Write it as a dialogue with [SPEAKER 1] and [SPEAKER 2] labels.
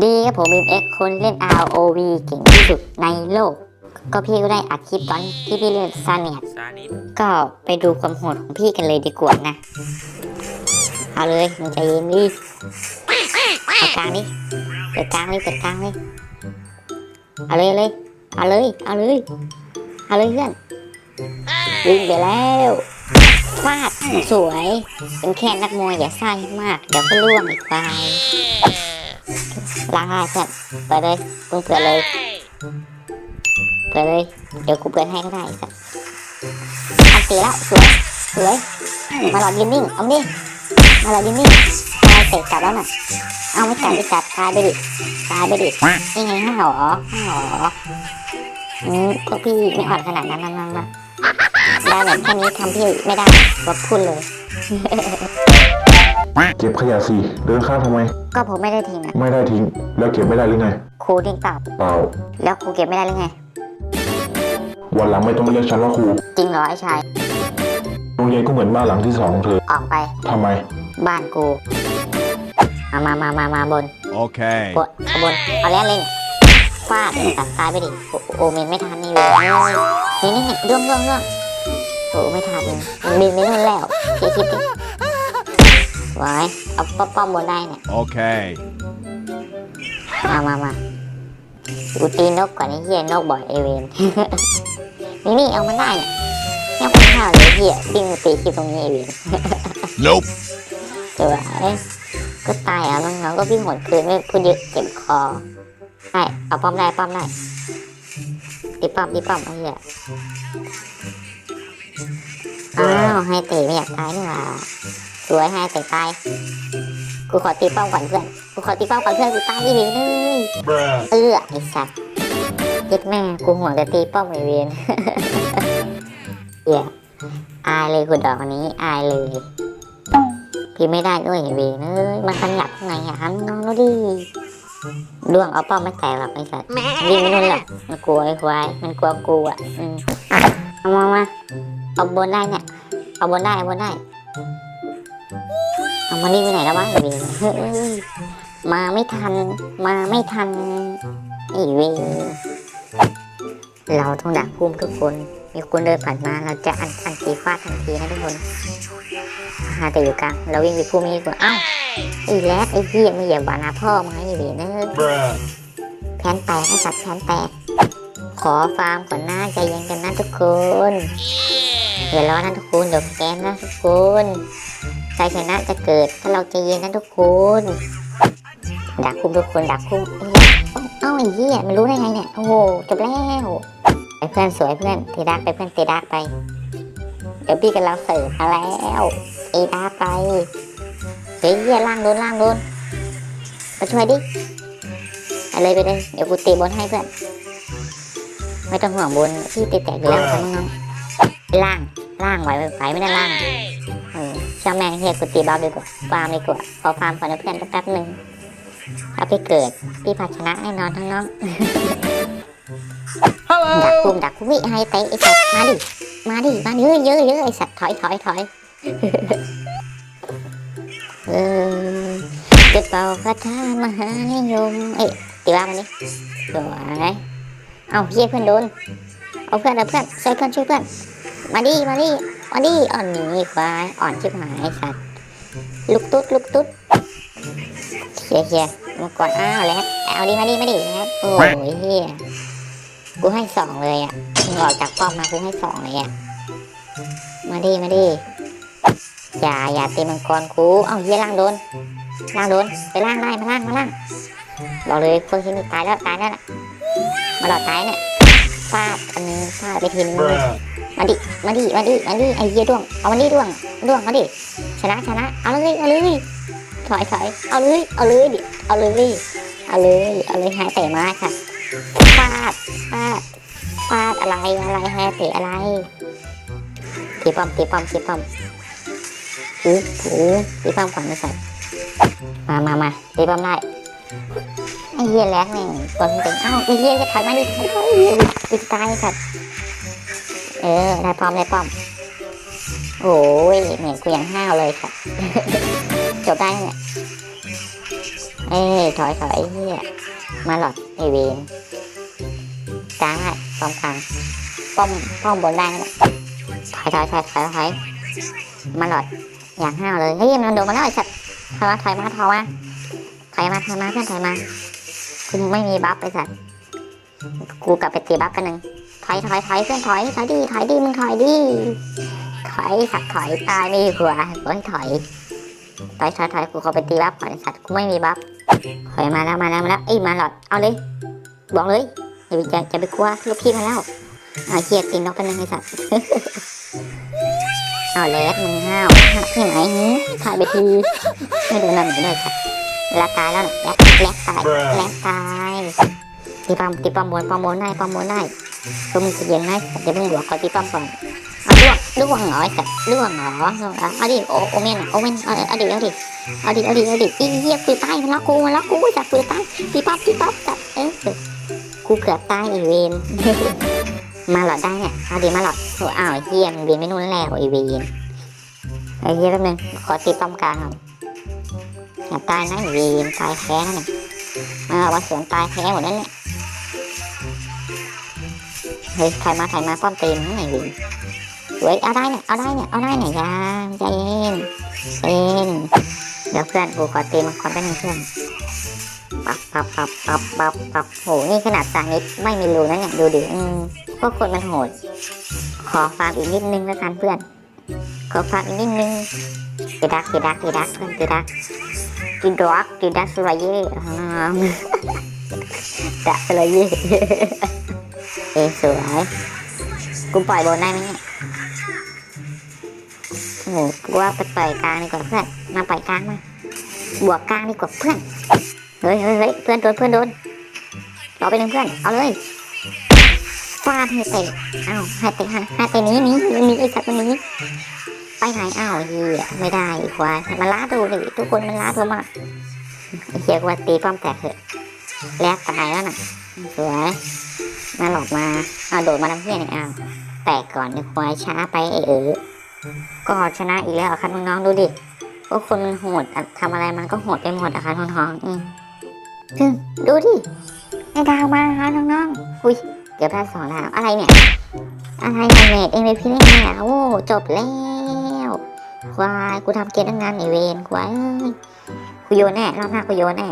[SPEAKER 1] ดีครับผมเอ็กคนเล่น ROV เก่งที่สุดในโลก ก็พี่ก็ได้อัดคลิปตอนที่พี่เล่นซาเนีย
[SPEAKER 2] ซานิด
[SPEAKER 1] ก็ไปดูความโหดของพี่กันเลยดีกว่านะ เอาเลยมึงใจเย็นดิเอากลางดิเปิดกลางเลยเปิดกลางเลยเอาเลยเลยเอาเลยเอาเลยเอาเลยเพื่อนวิ่งไปแล้วฟาดสวย เป็นแค่นักมวยอย่าซ่าให้มาก เดี๋ยวก็ล่วงอีกไป ล้างให้เพื่อนเปิดเลยมึงเปิดเลย เปิดเลย เดี๋ยวกูเปิดให้ก็ได้สักอันตีแล้วสวยสวย มาหลอดยืนนิ่ง เอาดิ มาหลอดยืนนิ่งตายเตะกลับแล้วน่ะ เอาไม่กลับไม่กลับตายไปดิตายไปดินี่ไงห้าหรอห้าหรออืมพวกพี่ไม่อ่อนขนาดนั้นนั่นนะได้แบบแค่นี้ทำพี่ไม่ได้ก็พูดเลย
[SPEAKER 3] เก็บขยะสิเดินข้ามทำไม
[SPEAKER 1] ก็ผมไม่ได้ทิ้งนะ
[SPEAKER 3] ไม่ได้ทิ้ง แล้วเก็บไม่ได้หรือไง
[SPEAKER 1] ครูทิ้งเปล่า
[SPEAKER 3] เปล่า
[SPEAKER 1] แล้วครูเก็บไม่ได้หรือไง
[SPEAKER 3] วันหลังไม่ต้องเรียกฉันว่าครู
[SPEAKER 1] จริงเหรอไอ้ชาย
[SPEAKER 3] โรงเรียนก็เหมือนบ้านหลังที่สองของเธอ
[SPEAKER 1] ออกไป
[SPEAKER 3] ทำไม
[SPEAKER 1] บ้านกูมามามามามาบน
[SPEAKER 4] Okay.
[SPEAKER 1] บนเอาบนเอาแล้วเล่นฟาดตัดซ้ายไปดิโอโอเมนไม่ทันนี่เลยนี่นี่นี่ร่วงร่วงร่วงโอ้ไม่ทันมันบินไม่นู่นแล้วคิดคิดดิ ไว้เอาป้อมป้อมบนได้เนี่ย
[SPEAKER 4] Okay.
[SPEAKER 1] มามามากูตีนกก่อนไอ้เหี้ยนกบ่อยไอเวนนี่นี่เอามันได้เนี่ยเนี่ยคนข้าวเลยเหี้ยปิ้งมาตีคลิปตรงนี้ไอเวน
[SPEAKER 4] Nope.
[SPEAKER 1] สวยก็ตายอะน้องๆก็วิ่งหมดคืนไม่พูดเยอะเจ็บคอใช่เอาป้อมได้ป้อมได้ตีป้อมตีป้อมไอ้เหี้ยอ้าวให้เตะไม่อยากตายนี่หว่า สวยให้เตะตาย กูขอตีป้อมก่อนเพื่อน กูขอตีป้อมก่อนเพื่อนกูตายอีเวนเลยเอื้อไอ้สัตว์เย็ดแม่กูห่วงแต่ตีป้อมไอเวนเหี้ยอายเลยกูดอกนี้อายเลย พี่ไม่ได้ด้วยเวยเอ้ยมันขยับไงอะครับน้องดูดิดวงเอาป้อมไม่แตกหรอกไอ้สัตว์วิ่งไม่นู่นหรอกมันกลัวไอ้ควายมันกลัวกูอะอืมเอามามาเอาบนได้เนี่ยเอาบนได้เอาบนได้ เอามานี่ไปไหนแล้ววะไอ้เวยเฮ้ยมาไม่ทัน มาไม่ทันไอ้เวยเราต้องดักพุ่มทุกคน มีคนเดินผ่านมาเราจะอันอันตีฟาดทันทีนะทุกคนหาแต่อยู่กลางเราวิ่งไปคู่มีกว่าเอ้าไอ้แรดไอ้เหี้ยไม่อย่าบานาพ่อมาไอ้เบียเนอะแผนแตกไอ้สัตว์แผนแตก ขอฟาร์มก่อนหน้าใจเย็นกันนะทุกคนอย่าร้อนนะทุกคนเดี๋ยวแกมนะทุกคน ใจชนะจะเกิดถ้าเราใจเย็นนะทุกคนดักคุมทุกคนดักคุมเอ้ยเอ้าไอ้เหี้ยมันรู้ได้ไงเนี่ยโอ้โหจบแล้วไปเพื่อนสวยเพื่อนตีดักไปเพื่อนตีดักไป เดี๋ยวพี่กำลังเสิร์ฟมาแล้วเอดาไปเฮ้ยเหี้ยล่างโดนล่างโดนมาช่วยดิไปเลยไปเลยเดี๋ยวกูตีบนให้เพื่อนไม่ต้องห่วงบนพี่ตีแตกอยู่แล้วครับน้องล่างล่างไหวไหวไม่ได้ล่างางแม่งเฮียกูตีบอลดีกว่าฟาร์มดีกว่าขอฟาร์มก่อนนะเพื่อนแป๊บๆหนึ่งถ้าพี่เกิดพี่ภาชนะแน่นอนทั้งน้องดักคุมดักคุมวิให้เตะไอ้สัตว์มาดิมาดิมาเยอะเยอะเยอะไอสัตว์ถอยถอยถอยเออจะเป่าคาถามหานิยมเอ้ยตีว่ามันดิสวยเอาเฮียเพื่อนโดนเอาเพื่อนเอาเพื่อนช่วยเพื่อนช่วยเพื่อนมาดิมาดิ มาดิอ่อนหนีควายอ่อนชิบหายไอ้สัตว์ลุกตุ๊ดลุกตุ๊ดเฮียเฮียมาก่อนอ้าวแล้วเอาดิมาดิมาดิแล้วโอ้ยเฮียกูให้สองเลยอะมึงออกจากป้อมมากูให้สองเลยอะมาดิมาดิอย่าอย่าตีมังกรกูเอ้าเฮียล่างโดนล่างโดนไปล่างได้มาล่างมาล่างบอกเลยคนที่นี่ตายแล้วตายแล้วน่ะมาหลอดตายเนี่ยฟาดอันนึงฟาดไปทีนึง มาดิ มาดิ มาดิ มาดิ ไอ้เหี้ยด้วง เอามันดิด้วง ด้วงมาดิ ชนะชนะ เอาเลย เอาเลย ถอยถอยเอาเลย เอาเลยดิ เอาเลย เอาเลย เอาเลยหายเตะมาค่ะฟาดฟาดฟาดอะไร อะไรแฮเตะอะไรตีป้อมตีป้อมตีป้อมถือถือตีป้อมก่อนไม่ใส่มามามาตีป้อมได้ไอ้เหี้ยแรกเนี่ยตัวมันเป็นอ้าวไอ้เหี้ยจะถอยมาดิถอยดิตีตายสัตว์ เออได้ป้อมได้ป้อม โอ้ยเหม็นกูยังห้าวเลยค่ะจบได้เนี่ยเอ้ยถอยถอยเฮียมาหลอดไอเวนกลางได้ป้อมกลางป้อมป้อมบนได้นะถอยถอยถอยถอยถอยมาหลอดอย่างห้าวเลยเฮ้ยมันโดนมาแล้วไอ้สัตว์ถอยมาถอยมาถอยมาถอยมาถอยมาเพื่อนถอยมากูไม่มีบัฟไอ้สัตว์กูกลับไปตีบัฟกันหนึ่ง ถอยถอยถอยเพื่อนถอยถอยดีถอยดีมึงถอยดีถอยสัตว์ถอยตายไม่มีหัวโอ้ยถอยถอยถอยถอยกูขอไปตีบัฟก่อนสัตว์กูไม่มีบัฟถอยมาแล้วมาแล้วมาแล้วเอ้ยมาหลอดเอาเลย บอกเลยอย่าไปจะจะไปกลัวลูกพี่มาแล้วเอาเคียดตีนกเป็นยังไงสัตว์เอาเลสมึงห้าวที่ไหนถ่ายไปทีไม่โดนนั่นเลยสัตว์แล้วตายแล้วนะแล้วแล้วตายแล้วตายตีปั๊มตีปั๊มบนปั๊มบนได้ปั๊มบนได้ ก็มึงจะเย็นนะจะเพิ่งบวกก่อนตีปั๊มก่อนเอาล่วงล่วงหรอไอ้สัตว์ล่วงหรอล่วงเอาดิโอโอเมนโอเมนเอาเอาดิเอาดิเอาดิเอาดิเอาดิอีเหี้ยปืนใต้มันล็อกกูมันล็อกกูจับปืนใต้ปีป๊อปปีป๊อปจับเออกูเกือบตายอีเวนมาหลอดได้เนี่ยเอาดิมาหลอดโอ้อ้าวเหี้ยมันเวนไม่นู่นแล้วไอีเวนไอ้เหี้ยแป๊บนึงขอตีป้อมกลางก่อนอย่าตายนะไอีเวนตายแพ้นะเนี่ยมาว่าสวนตายแพ้หมดนั่นเนี่ย เฮ้ยถ่ายมาถ่ายมาป้อมเต็มนั่นไอ้เวนเว้ยเอาได้เนี่ยเอาได้เนี่ยเอาได้เนี่ยยาใจเย็นเย็นเดี๋ยวเพื่อนกูขอตีมังกรแป๊บนึงเพื่อนปับปับปับปับปับปับโหนี่ขนาดสานิดไม่มีรูนะเนี่ยดูดิอืมพวกคนมันโหด ขอฟาร์มอีกนิดนึงแล้วกันเพื่อน ขอฟาร์มอีกนิดนึงตีดักตีดักตีดักเพื่อนตีดักตีดักตีดักสลายเย่อ่าดักสลายเย่ เอสวยกูปล่อยบนได้ไหมเนี่ยโอ้โหกูว่าไปปล่อยกลางดีกว่าเพื่อน มาปล่อยกลางมา บวกกลางดีกว่าเพื่อน เฮ้ยเฮ้ยเฮ้ยเพื่อนโดนเพื่อนโดนรอไปหนึ่งเพื่อน เอาเลยฟาดให้เตะอ้าวให้เตะให้ให้เตะนี้นี้มันนี้ไอ้สัตว์มันนี้ไปไหนอ้าวเฮียไม่ได้อีกควายมันล้าดูเลยทุกคนมันล้าตัวมากเฮียกว่าตีป้อมแตกเถอะแลกตายแล้วน่ะสวย มาหลอกมาเอาโดดมาทำเพื่อนเนี่ยอ้าวแตกก่อนไอ้ควายช้าไปไอ้เออก็ชนะอีกแล้วครับน้องๆดูดิว่าคนมันโหดอะทำอะไรมันก็โหดไปหมดอะครับน้องๆอืมซึ่งดูดิไอ้ดาวมาครับน้องๆอุ้ยเดี๋ยวได้สองดาวอะไรเนี่ยอะไรเนี่ยเมดเองเลยพี่เล่นเนี่ยโอ้จบแล้วควายกูทำเกมตั้งนานไอเวนควายเอ้ยกูโยนแน่รอบหน้ากูโยนแน่